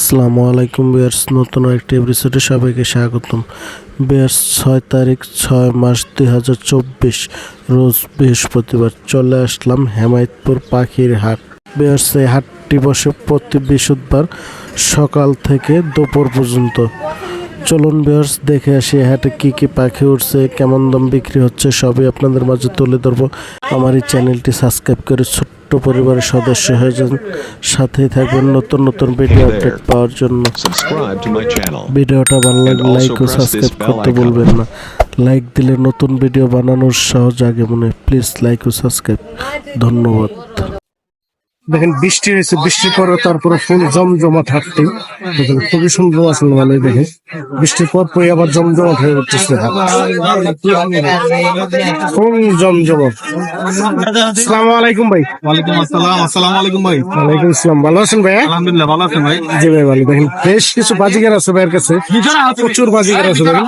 আসসালামু আলাইকুম বিয়ার্স নতুন একটি এপিসোডে সবাইকে স্বাগতম। বিয়ার্স ছয় তারিখ, ছয় মাস দুই হাজার চব্বিশ, রোজ বৃহস্পতিবার চলে আসলাম হেমায়তপুর পাখির হাট। বিয়ার্স এই হাটটি বসে প্রতি বৃহস্পতিবার সকাল থেকে দুপুর পর্যন্ত। চলুন বিয়ার্স দেখে আসি হাটে কী কী পাখি উঠছে কেমন দাম বিক্রি হচ্ছে সবই আপনাদের মাঝে তুলে ধরবো। আমার এই চ্যানেলটি সাবস্ক্রাইব করে ছোট্ট পরিবারের সদস্য হয়ে যান। সাথেই থাকবেন নতুন নতুন ভিডিও আপডেট পাওয়ার জন্য. ভিডিওটা ভালো লাগলে লাইক ও সাবস্ক্রাইব করতে বলবেন না। লাইক দিলে নতুন ভিডিও বানানোর সহজ আগে মনে প্লিজ লাইক ও সাবস্ক্রাইব ধন্যবাদ। দেখেন বৃষ্টি হয়েছে বৃষ্টির পরে তারপরে ফুল জমজমাট থাকতে দেখেন খুবই সুন্দর আসলে মানে দেখেন। বৃষ্টির পর পরে আবার জমজমাট হয়ে উঠতেছে। ফুল জমজমাট। আসসালামু আলাইকুম ভাই। ওয়ালাইকুম আসসালাম আসসালামু আলাইকুম ভাই। ওয়ালাইকুম আসসালাম। ভালো আছেন ভাই আলহামদুলিল্লাহ ভালো আছেন ভাই। জি ভাই ভালো। দেখেন বেশ কিছু বাজিকার আছে ভাইয়ের কাছে। প্রচুর বাজিকার আছে ভাই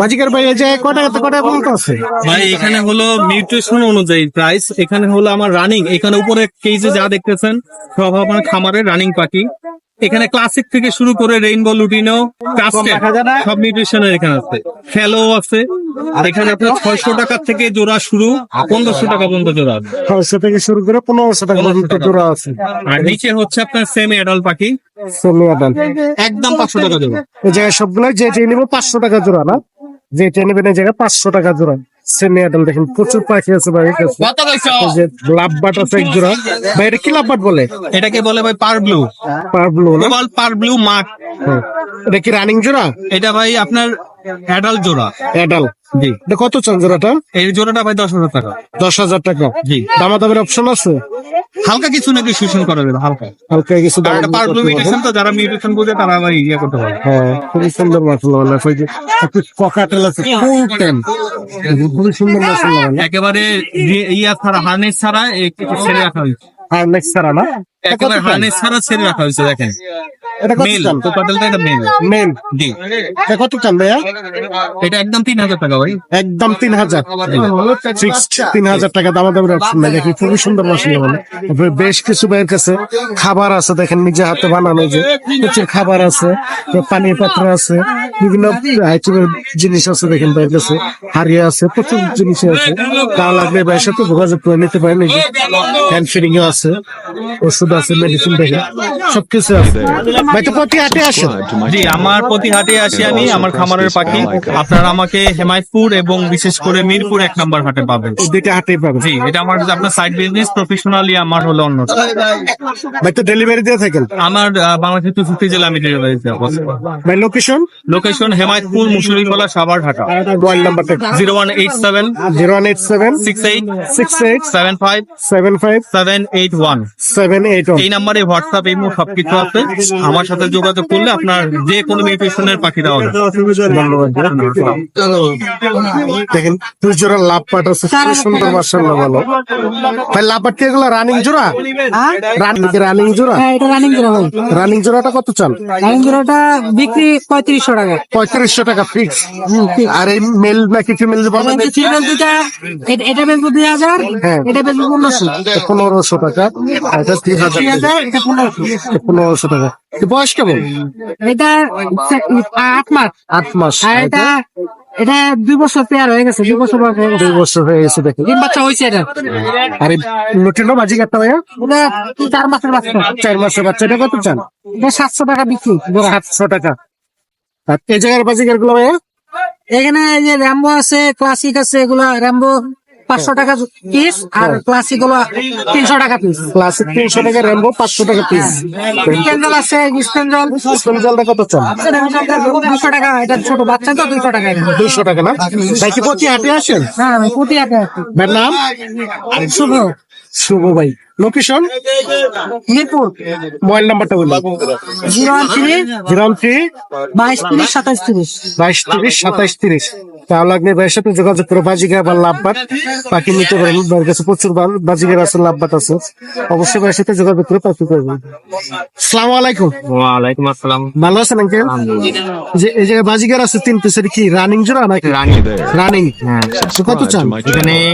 বাজিকার ভাই এই যে কটা কটা পর্যন্ত আছে? ভাই এখানে হলো নিউট্রিশন অনুযায়ী প্রাইস এখানে হলো আমার রানিং এখানে উপরে কেজে যা দেখতেছেন সব আমার খামারের রানিং পাখি। এখানে ক্লাসিক থেকে শুরু করে রেইনবো লুটিনো সব নিউট্রিশনের এখানে আছে। ফেলো আছে। আর এখানে আপনার ছয়শো টাকা থেকে জোড়া শুরু পনেরোশো টাকা পর্যন্ত জোড়া আছে। ছয়শো থেকে শুরু করে পনেরোশো টাকা পর্যন্ত জোড়া আছে। আর নিচে হচ্ছে আপনার সেমি অ্যাডাল্ট পাখি। সেমি আদান একদম পাঁচশো টাকা জোড়া। এই জায়গায় সবগুলো যে যে নিবো পাঁচশো টাকা জোড়া না? যে নেবেন এই জায়গায় পাঁচশো টাকা জোড়া। সেমি আদান দেখেন প্রচুর পাখি আছে ভাই যে লাভবাট আছে এক জোড়া। ভাই এটা কি লাভবাট বলে? এটাকে বলে ভাই পার ব্লু? পার ব্লু না? পার ব্লু হ্যাঁ। এটা কি রানিং জোড়া? এটা ভাই আপনার অ্যাডাল্ট জোড়া। অ্যাডাল জি। এটা কত চান জোড়াটা? এই জোড়াটা ভাই দশ হাজার টাকা। দশ হাজার টাকা। জি। দামা দামের অপশন আছে? হালকা কিছু নাকি শুষণ করা যাবে হালকা। হালকা কিছু। মিউটেশন তো যারা মিউটেশন বুঝে তারা ভাই ইয়ে করতে পারে। হ্যাঁ খুবই সুন্দর মাসাল্লাহ মানে ওই যে একটু ককাটেল আছে ফুল টেন খুবই সুন্দর মানে একেবারে ইয়া ছাড়া হার্নেস ছাড়া ছেড়ে রাখা হয়েছে। আর নেক্সট ছাড়া না? একেবারে হার্নেস ছাড়া ছেড়ে রাখা হয়েছে দেখেন। এটা কত মেল চান? টোটালটা এটা মেল মেন জি। এটা কত চান ভাইয়া? এটা একদম তিন হাজার টাকা ভাই। একদম তিন হাজার। ফিক্সড তিন হাজার টাকা দাম দামের অপশন নাই। দেখি খুবই সুন্দর বলে। বেশ কিছু ভাইয়ের কাছে খাবার আছে দেখেন নিজে হাতে বানানো যে। প্রচুর খাবার আছে পানির পাত্র আছে। বিভিন্ন আইটেমের জিনিস আছে দেখেন ভাইয়ের কাছে। হারিয়ে আছে প্রচুর জিনিস আছে। তা লাগলে ভাইয়ের সাথে যোগাযোগ করে নিতে পারেন। এই যে হ্যান্ড ফিডিং আছে ওষুধ আছে মেডিসিন দেখেন সবকিছু আছে। ভাই তো প্রতি হাটে আসেন? জি আমার প্রতি হাটে আসি আমি আমার খামারের পাখি। আপনারা আমাকে হেমায়তপুর এবং বিশেষ করে মিরপুর এক নম্বর হাটে পাবেন। দুইটা হাটেই পাবেন। জি এটা আমার আপনার সাইড বিজনেস প্রফেশনালি আমার হলো অন্য ভাই তো ডেলিভারি দিয়ে থাকেন? আমার আহ, বাংলাদেশের চৌষট্টি জেলা আমি ডেলিভারি ভাই location location Hemayetpur Musuripala Savar Dhaka mobile নাম্বারটা zero one eight seven zero one eight seven six eight six eight seven five seven five seven eight one seven eight এই নাম্বারে হোয়াটসঅ্যাপ ইমো সবকিছু আছে। আমার সাথে যোগাযোগ করলে আপনার যে কোনো মিউটেশনের পাখি দেওয়া ধন্যবাদ দেখেন দুই জোড়া লাভ পাট আছে খুব সুন্দর মার্শাল্লাহ ভালো। ভাই লাভ পাট কি এগুলো রানিং জোড়া? রানিং জোড়া? হ্যাঁ এটা রানিং জোড়া রানিং জোড়াটা কত চান রানিং জোড়াটা বিক্রি পঁয়ত্রিশশো টাকা। পঁয়ত্রিশশো টাকা ফিক্স আর এই মেল না কিছু এ- এটা বেচবো দুই হাজার হ্যাঁ। এটা বেচবো পনেরোশো। পনেরোশো টাকা। এটা তিন হাজার এটা পনেরোশো। পনেরোশো টাকা। বয়স কেমন? এটা আট মাস। আট মাস। এটা এটা দুই বছর পেয়ার হয়ে গেছে। দুই বছর বয়স হয়ে গেছে। দুই বছর হয়ে গেছে দেখেন তিন বাচ্চা হয়েছে এটা। আর লুটিনো বাজি কাটতে ভাইয়া? এটা চার মাসের বাচ্চা। চার মাসের বাচ্চাটা কত চান? এটা সাতশো টাকা বিক্রি। সাতশো টাকা। এই জায়গার বাজিকারগুলো ভাইয়া? এখানে যে র্যাম্বো আছে ক্লাসিক আছে এগুলা র্যাম্বো পাঁচশো টাকা পিস আর ক্লাসিকগুলো তিনশো টাকা পিস ক্লাসিক তিনশো টাকা র্যাম্বো পাঁচশো টাকা পিস স্পেঞ্জল আছে স্পেঞ্জল জলটা কত চান? দুশো টাকা এটা ছোট বাচ্চা তো দুশো টাকা। দুইশো টাকা না? ভাই কি প্রতি হাটে আসেন? হ্যাঁ প্রতি হাটে ভাইয়ের নাম? শুভ। শুভ ভাই। লোকেশন মিরপুর। মোবাইল নাম্বারটা বলুন। Zero one three zero three বাইশ তিরিশ সাতাইশ তিরিশ। বাইশ তিরিশ সাতাশ তিরিশ। তাহলে লাগলে ভাইয়ের সাথে যোগাযোগ করে বাজিকা বা পাখি নিতে পারেন। ভাইয়ের কাছে প্রচুর বাজিকার আছে আছে। অবশ্যই ভাইয়ের সাথে যোগাযোগ করে পাখি করবেন। সালাম আলাইকুম। ওয়ালাইকুম আসসালাম। ভালো আছেন আঙ্কেল? যে এই জায়গায় বাজিকার আছে তিন পিসের কি রানিং জোড়া নাকি? রানি রানিং কত চান? channel.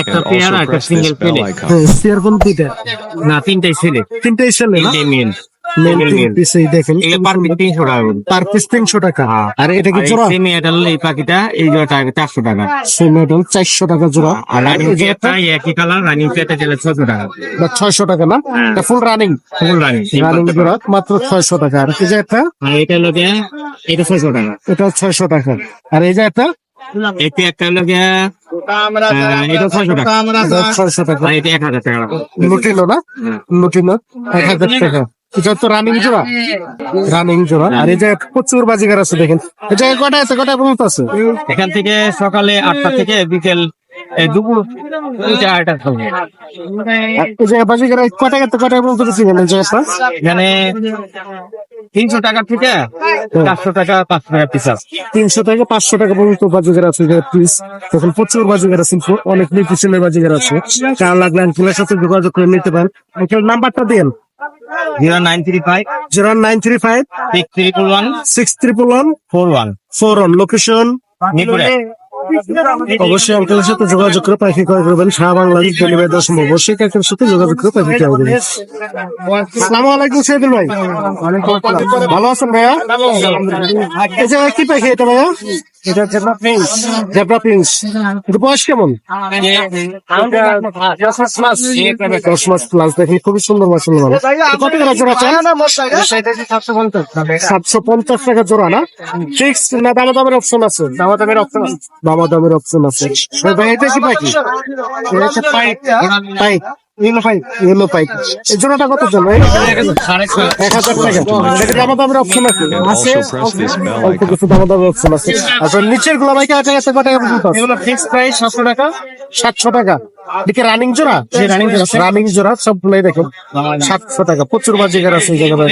একটা পেয়ার আর একটা সিঙ্গেল পেলে icon. সিয়ার কোন দুইটা? না তিনটাই ছেলে। তিনটাই ছেলে না? তিনটাই মেল মেল তিন পিস এই দেখেন। পার পিস তিনশো টাকা করে। পার পিস তিনশো টাকা। আর এটা কি আর জোড়া? সেমি এটাল এই পাখিটা এই জোড়াটা চারশো টাকা। চারশো টাকা জোড়া। আর রানিং এই যে একই কালার রানিং ছশো টাকা। বা ছয়শো টাকা না? এটা full running full running running জোড়া মাত্র ছয়শো টাকা। আর এই যে এটা? হলো গিয়ে এটা ছয়শো টাকা। এটা ছয়শো টাকা। আর এই যে একটা হলো গিয়ে এটা ছয়শো টাকা। ছয়শো টাকা। এটা এক হাজার টাকা। লুটিনো না? লুটিনো এক হাজার টাকা। এটা তো রানিং জোড়া? রানিং জোড়া। আর এই যে প্রচুর বাজিগার আছে দেখেন। কটা আছে? কটা পর্যন্ত আছে? এখান থেকে সকালে আটটা থেকে বিকেল দুপুর দুইটা আড়াইটা থাকবে আর এই যে বাজিগার কটা কটা পর্যন্ত ছিলেন এই জায়গাটা? এখানে তিনশো টাকা থেকে চারশো টাকা পাঁচশো টাকা পিস আছে। তিনশো থেকে পাঁচশো টাকা পর্যন্ত বাজিগার আছে পিস তখন প্রচুর বাজিগার আছে অনেক নির্দিষ্টনের বাজিগার আছে। কার লাগলে আঙ্কেলের সাথে যোগাযোগ করে নিতে পারেন। নাম্বারটা দিন। Zero nine three five zero nine three five six triple one six triple one four one four one location অবশ্যই আঙ্কেলের সাথে যোগাযোগ করে পাখি ক্রয় করবেন। সারা বাংলাদেশ ডেলিভারি দেওয়া সম্ভব। অবশ্যই কাকের সাথে যোগাযোগ করে পাখি ক্রয় করবেন। আসসালামু আলাইকুম শহীদুল ভাই। ভালো আছেন ভাইয়া? যে কি পাখি এটা ভাইয়া? সাতশো পঞ্চাশ টাকা জোড়া, না? ফিক্স না দামা দামের অপশন আছে? দামা দামের অপশন আছে। দামা দামের অপশন আছে ভাই এটা কি পাখি এটা হচ্ছে পাইক পাইক ইয়েলো পাইক ইয়েলো পাইক এই জোড়াটা কত জন এক হাজার টাকা। দামা দামের অপশন আছে? আছে অল্প কিছু দামা দামের অপশন আছে আচ্ছা নিচেরগুলো ভাই কত টাকা কত এগুলো ফিক্স প্রাইস সাতশো টাকা। সাতশো টাকা। এদিকে রানিং জোড়া? রানিং জোড়া রানিং জোড়া সবগুলাই দেখো। সাতশো টাকা প্রচুর বাজিকার আছে এই জায়গায়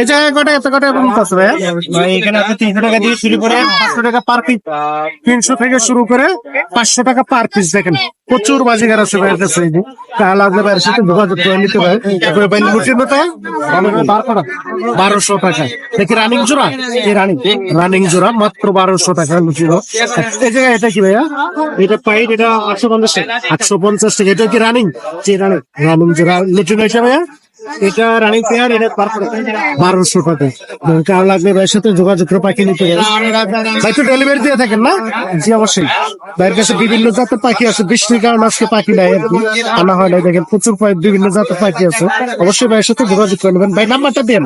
এই জায়গায় কটা এত কটা আছে ভাই এখানে আপনি তিনশো টাকা দিয়ে শুরু করে পাঁচশো টাকা পার পিস তিনশো থেকে শুরু করে পাঁচশো টাকা পার পিস দেখেন। প্রচুর বাজিগার আছে ভাইয়ের কাছে। তাহলে লাগলে ভাইয়ের সাথে যোগাযোগ করে নিতে পারে। তারপরে ভাই লুটির মতো বারোশো টাকা। দেখি রানিং জোড়া? এই রানিং রানিং জোড়া মাত্র বারোশো টাকা লুটির এই জায়গায় এটা কি ভাইয়া? এটা পাইট এটা আটশো পঞ্চাশ আটশো পঞ্চাশ টাকা। এটা কি রানিং রানিং রানিং জোড়া লুটির হয়েছে ভাইয়া? এটা রানিং পেয়ার এটা বারোশো টাকা। কার লাগলে ভাইয়ের সাথে যোগাযোগ করে পাখি নিতে পারে ভাই তো ডেলিভারি দিয়ে থাকেন না? জি অবশ্যই। ভাইয়ের কাছে বিভিন্ন জাতের পাখি আছে। বৃষ্টির কারণে আজকে পাখি নাই আর কি। আনা হয় না দেখেন প্রচুর বিভিন্ন জাতের পাখি আছে। অবশ্যই ভাইয়ের সাথে যোগাযোগ করে নেবেন। ভাই নাম্বারটা দেন।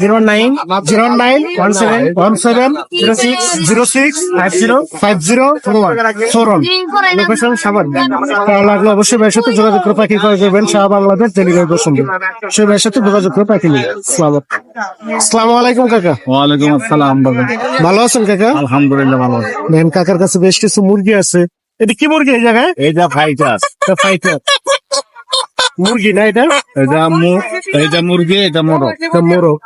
Zero nine zero nine one seven one seven zero six zero six five zero five zero four one. Four one. Location সাবান। ভালো লাগলে। অবশ্যই ভাইয়ের সাথে যোগাযোগ করে পাখি ক্রয় করবেন সারা বাংলাদেশ ডেলিভারি পছন্দ ভাইয়ের সাথে যোগাযোগ করে পাখি নিন আসসালামু আলাইকুম। কাকা। ওয়ালাইকুম আসসালাম বাবা। ভালো আছেন কাকা? আলহামদুলিল্লাহ ভালো মেন কাকার কাছে বেশ কিছু মুরগি আছে। এটা কি মুরগি এই জায়গায়? এইটা ফাইটার এটা ফাইটার মুরগি না এটা? এটা এটা মুরগি এটা মোরগ। এটা মোরগ।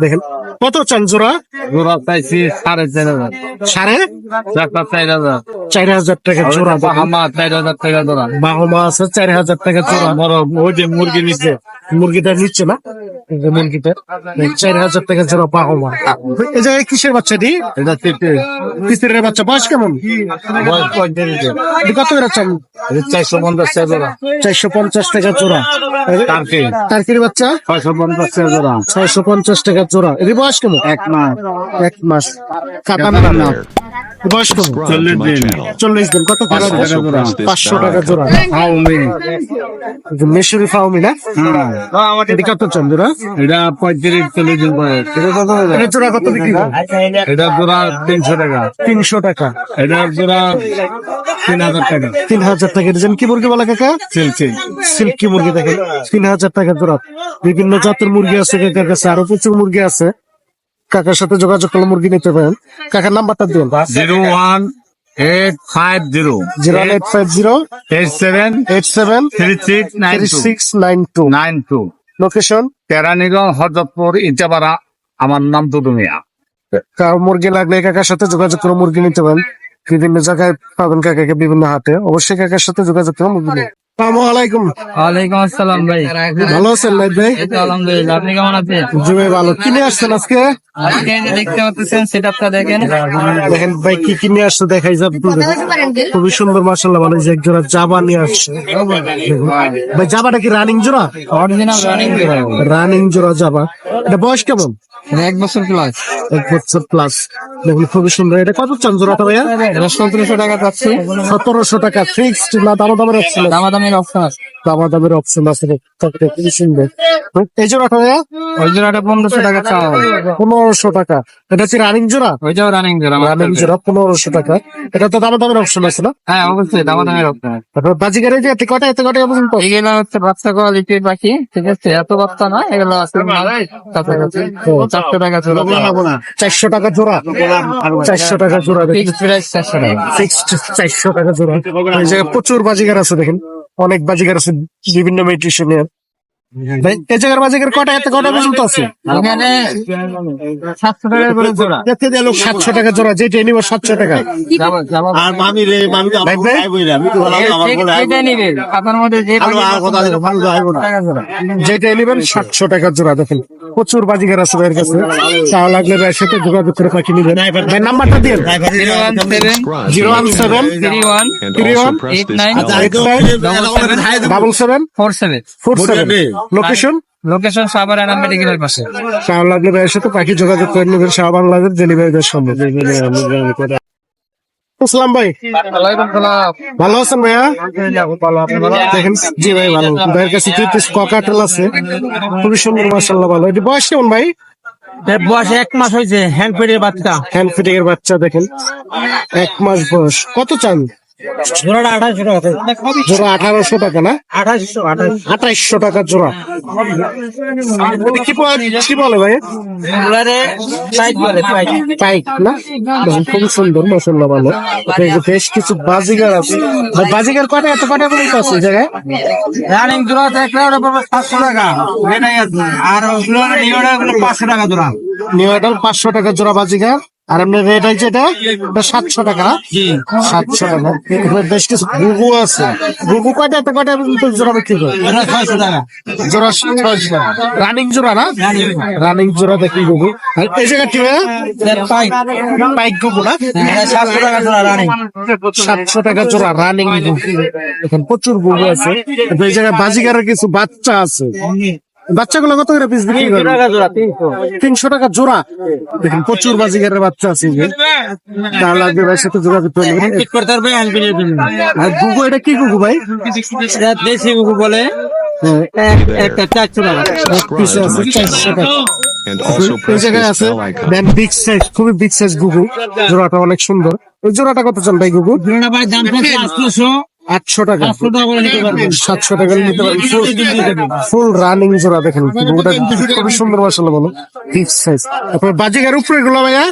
দেখেন। কত চান জোড়া? জোড়া চাইছি সাড়ে চার হাজার। সাড়ে? চারটা চার হাজার। চার হাজার টাকা জোড়া। বাহামা চার হাজার টাকা জোড়া। বাহামা আছে চার হাজার টাকা জোড়া। ওই যে মুরগি নিচে মুরগিটা নিচ্ছে না? চার হাজার টাকা জায়গায় কিসের বাচ্চাটি এটা তিতিরের বাচ্চা বয়স কেমন? কত করে চান? চারশো পঞ্চাশ টাকা জোড়া। চারশো পঞ্চাশ টাকা জোড়া। টার্কি। টার্কির বাচ্চা? ছয়শো পঞ্চাশ টাকা জোড়া। ছয়শো পঞ্চাশ টাকা জোড়া। এর বয়স কেমন? এক মাস। এক মাস। কাটান না বয়স কেমন চল্লিশ দিন। চল্লিশ দিন। কত করে টাকা জোড়া। পাঁচশো টাকা জোড়া। হাউমি মেশুরি ফাউমি। না? এটা কত চন্দ্রা এটা পঁয়ত্রিশ চল্লিশ দিন এটা কত হবে? এটা জোড়া কত বিক্রি এটা জোড়া তিনশো টাকা। তিনশো টাকা। এটা জোড়া তিন হাজার টাকা। তিন হাজার টাকা। ডিজাইন কি মুরগি বলা কাকা? চলছে সিল্কি মুরগি দেখেন। তিন হাজার টাকা জোড়া। বিভিন্ন জাতের মুরগি আছে কাকার কাছে। আরও প্রচুর মুরগি আছে। কাকার সাথে যোগাযোগ করলে মুরগি নিতে পারেন। কাকার নাম্বারটা দিন। Zero one eight five zero. Zero eight five zero. Eight seven eight seven three six nine three six nine two. Nine two location Keraniganj Hardapur Itapara আমার নাম দুদু মিয়া কার মুরগি লাগলে কাকার সাথে যোগাযোগ করে মুরগি নিতে পারেন। বিভিন্ন জায়গায় পাবেন কাকাকে বিভিন্ন হাটে। অবশ্যই কাকার সাথে যোগাযোগ করে মুরগি আলাইকুম। ওয়ালাইকুম আসসালাম ভাই। ভালো আছেন নাইট ভাই? আলহামদুলিল্লাহ আপনি কেমন আছেন? জি ভাই ভালো। কিনে আসছেন আজকে? আজকে এই যে দেখতে পাচ্ছেন সেটআপটা দেখেন। দেখেন ভাই কি কিনে আসছে দেখাই যাবে খুবই সুন্দর মাসাল্লাহ ভালো। যে এক জাবা নিয়ে আসছে। ভাই জাবাটা কি রানিং জোড়া? অরিজিনাল রানিং রানিং জোড়া জাবা। এটা বয়স কেমন? এক বছর প্লাস এক বছর প্লাস দেখুন খুবই সুন্দর। এটা কত চান জোড়াটা ভাইয়া? সতেরোশো টাকা চাচ্ছি সতেরোশো টাকা। ফিক্সড না দামা দামের দামা দামের অফার দামা দামের অপশন আছে তবে খুবই সুন্দর এই জোড়াটা ওই জোড়াটা পনেরোশো টাকা চাওয়া। হবে পনেরোশো টাকা। এটা হচ্ছে রানিং জোড়া? ওই ওইটাও রানিং জোড়া রানিং জোড়া পনেরোশো টাকা। এটা তো দামা দামের অপশন আছে না? হ্যাঁ অবশ্যই দামাদামির অপশন তারপর বাজিগারে যে এতে কটা এতে কটা পর্যন্ত এগুলো হচ্ছে বাচ্চা কোয়ালিটির পাখি ঠিক আছে? এত বাচ্চা না এগুলো আছে চারশো টাকা জোড়া। চারশো টাকা জোড়া। চারশো টাকা জোড়া ফিক্সড প্রাইস চারশো টাকা ফিক্সড চারশো টাকা। জোড়া। প্রচুর বাজিগার আছে দেখেন। অনেক বাজিগার আছে বিভিন্ন মেট্রিশনের ভাই এই জায়গার বাজিগার কটা এতে কটা পর্যন্ত আছে? এখানে সাতশো টাকা করে জোড়া। সাতশো টাকা জোড়া যেটা নিব সাতশো টাকা। যাব যাব আর মামি রে মামি ভাই, ভাই? আমি তো ভালো আমার বলে এটা নিবে আপনার মধ্যে যে কথা আছে, ভালো তো না। জোড়া। যেটা নেবেন সাতশো টাকা জোড়া দেখেন। প্রচুর বাজিগার আছে ভাইয়ের কাছে। চা লাগলে ভাইয়ের সাথে যোগাযোগ করে পাখি নিবেন। ভাই। নাম্বারটা দিয়ে zero one seven zero one seven three one three one eight nine double seven four seven four seven location location Savar Enam মেডিকেলের পাশে। শাহ লাগলে ভাইয়ের সাথে পাখি যোগাযোগ করে নেবেন। শাহ বাংলাদেশ ডেলিভারিদের সম্ভব। আসসালাম ভাই। ভালো আছেন ভাইয়া? দেখেন জি ভাই ভালো। ভাইয়ের কাছে দুই পিস ককাটেল আছে। খুবই সুন্দর মাসাল্লাহ ভালো। এটি বয়স কেমন ভাই? বয়স এক মাস হয়েছে হ্যান্ড ফিডের বাচ্চা। হ্যান্ড ফিটিং এর বাচ্চা দেখেন। এক মাস বয়স। কত চান? জোড়াটা আঠাশশো টাকা জোড়া আঠারোশো টাকা না? আঠাশশো আঠাশ। টাকা জোড়া। কি বলে- কি বলে ভাই? এগুলারে সাইড বলে সাইড পাইক না? দেখুন খুবই সুন্দর মাসাল্লাহ ভালো। বেশ কিছু বাজিগার আছে। ভাই, বাজিগার কটা এত কটা পর্যন্ত আছে জায়গায়? রানিং জোড়া একটা ওটা পড়বে টাকা। আর পাঁচশো টাকা জোড়া। নিউ পাঁচশো টাকা জোড়া বাজিগার। আর এমনি রেট আছে এটা এটা সাতশো টাকা সাতশো টাকা। বেশ কিছু গুগু আছে। গুগু কয়টা? এত কয়টা জোড়া বিক্রি করে? জোড়া ছয়শো রানিং জোড়া না? রানিং জোড়া দেখি গুগু এই জায়গা কি পাইক। না? সাতশো টাকা জোড়া রানিং সাতশো টাকা জোড়া রানিং এখন প্রচুর গুগু আছে। এই জায়গায় বাজিগারের কিছু বাচ্চা আছে। বাচ্চাগুলো কত করে পিস বিক্রি করে তিনশো টাকা জোড়া দেখেন প্রচুর বাজিগারের বাচ্চা আছে লাগবে ভাই সাথে যোগাযোগ আর গুগু এটা কি গুগু ভাই? দেশি কুকু বলে। হ্যাঁ, এক- একটা চারশো টাকা। এক পিসে আছে চারশো টাকা। এই জায়গায় আছে দেন বিগ সাইজ খুবই বিগ সাইজ গুগু। জোড়াটা অনেক সুন্দর। ওই জোড়াটা কত চান ভাই গুগু? জোড়া ভাই দাম পড়ছে আটশোশো। আটশো টাকা পারবেন। সাতশো টাকা নিতে পারেন ফুল রানিং জোড়া দেখেন খুবই সুন্দর বলো। সাইজ বাজিকার উপরে গুলো ভাইয়া?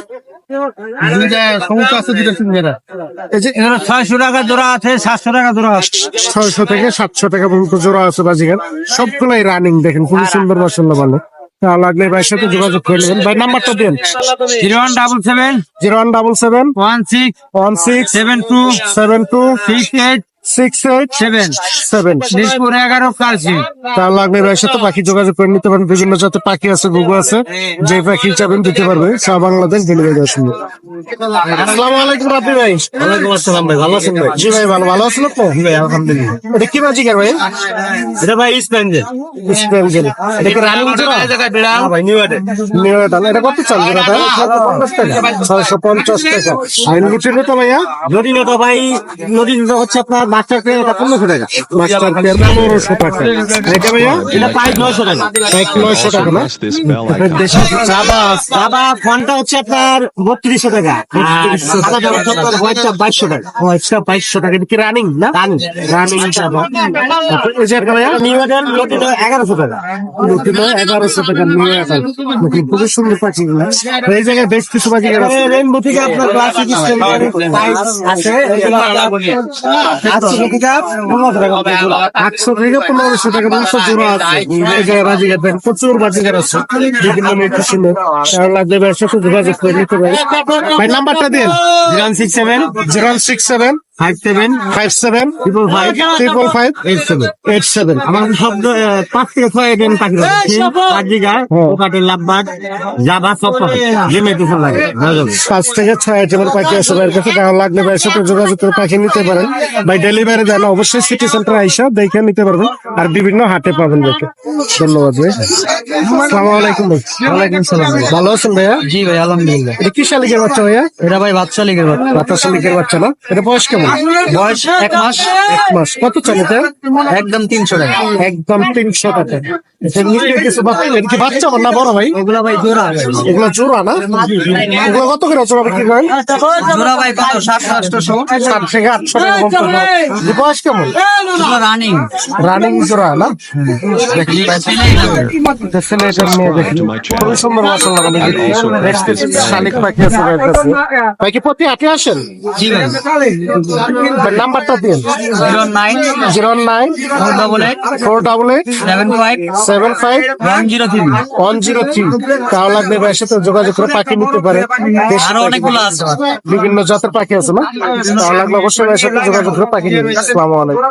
ছয়শো থেকে সাতশো টাকা পর্যন্ত জোড়া আছে বাজিকার সবগুলাই রানিং দেখেন খুবই সুন্দর মশলা ভালো লাগলে ভাইয়ের সাথে যোগাযোগ করে নেবেন। ভাই নাম্বারটা দিন। Zero one double seven zero one double seven one six one six seven two seven two six eight six eight seven seven Dispur এগারো কালসি। তার লাগলে ভাইয়ের সাথে পাখি যোগাযোগ করে নিতে পারেন বিভিন্ন জাতের পাখি আছে গুগু আছে। যে পাখি চাবেন দিতে পারবে। সারা বাংলাদেশ ডেলিভারি দেওয়ার আসসালামু আলাইকুম রাব্বি ভাই। ওয়ালাইকুম আসসালাম ভাই ভালো আছেন ভাই? জি ভাই ভালো। ভালো আছেন তো ভাই আলহামদুলিল্লাহ। এটা কি বাজি কার ভাই? এটা ভাই স্প্যান্ডেল স্প্যাঙ্গেল এটা কি রানিং জোড়া ভাই নিউ আডে নিউ এটা এটা কত চাল? জোড়াটা ছয়শো পঞ্চাশ টাকা। আর লুটিনে তো ভাইয়া? নদীনে তো ভাই নদীনে হচ্ছে আপনার মাস্টার ট্রেন এটা পনেরোশো টাকা। মাস্টার পেয়ার পনেরোশো টাকা। এটা ভাইয়া? এটা প্রায় নয়শো টাকা। এক নয়শো টাকা না? Press this bell icon. দেশি সাদা সাদা ফোনটা হচ্ছে আপনার বত্রিশশো টাকা। হোয়াইটটা বাইশশো টাকা। আচ্ছা বাইশশো টাকা। কি রানিং না? রানিং রানিং নিউ এগারোশো টাকা। লুটিনো এগারোশো টাকা আসা খুবই সুন্দর পাখি এই জায়গায় বেশ কিছু পাখি রেনবো থেকে আপনার ক্লাসিক আছে। এগুলো আটশো থেকে পনেরোশো টাকা আটশো থেকে পনেরোশো টাকা জোড়া আছে। এই জায়গায় দেন প্রচুর বাজিগার আছে। বিভিন্ন নিউট্রিশনের কারণ লাগলে ব্যবসা যোগাযোগ করে নিতে পারে। ভাই নাম্বারটা দিন। Zero six seven zero six seven five seven five seven triple five triple five eight seven eight seven আমার শব্দ পাঁচ থেকে ছয় দিন পাখি রাখছি আজিগার লাভবাদ জাবা সব পাখি। জেমে লাগে পাঁচ থেকে ছয় পাখি আছে। ভাইয়ের কাছে টাকা লাগলে ভাইয়ের সাথে যোগাযোগ করে পাখি নিতে পারেন। ভাই ডেলিভারি দেন। অবশ্যই সিটি সেন্টার আইসা দেখে নিতে পারবেন। আর বিভিন্ন হাটে পাবেন দেখে। ধন্যবাদ ভাই। আসসালামু আলাইকুম ভাই। ওয়ালাইকুম সালাম ভালো আছেন ভাইয়া? জি ভাই আলহামদুলিল্লাহ। এটা কি শালিকের বাচ্চা ভাইয়া? এটা ভাই বাচ্চা লিগের বাচ্চা। শালিকের বাচ্চা না? এটা বয়স কেমন? বয়স এক মাস এক মাস। কত চলে একদম তিনশো টাকা। একদম তিনশো টাকা। বাচ্চা না বড় ভাই? ভাই জোড়া। এগুলো জোড়া না? এগুলো কত করে জোড়া বিক্রি করেন জোড়া ভাই কত? সাত আটশো সাত থেকে আটশো টাকা কম করে। দাও। যে বয়স কেমন? রানিং। রানিং জোড়া না? খুবই সুন্দর মাসাল্লাহ মানে শালিক পাখি আছে ভাই কি প্রতি হাটে আসেন? নাম্বারটা দিন। Zero nine zero nine four double eight four double eight seven five seven five one zero three one zero three লাগলে ভাইয়ের সাথে যোগাযোগ করে পাখি নিতে পারে। আরও অনেকগুলো আছে। বিভিন্ন জাতের পাখি আছে না? লাগলে অবশ্যই সাথে যোগাযোগ করে পাখি নিতে আসসালামু আলাইকুম।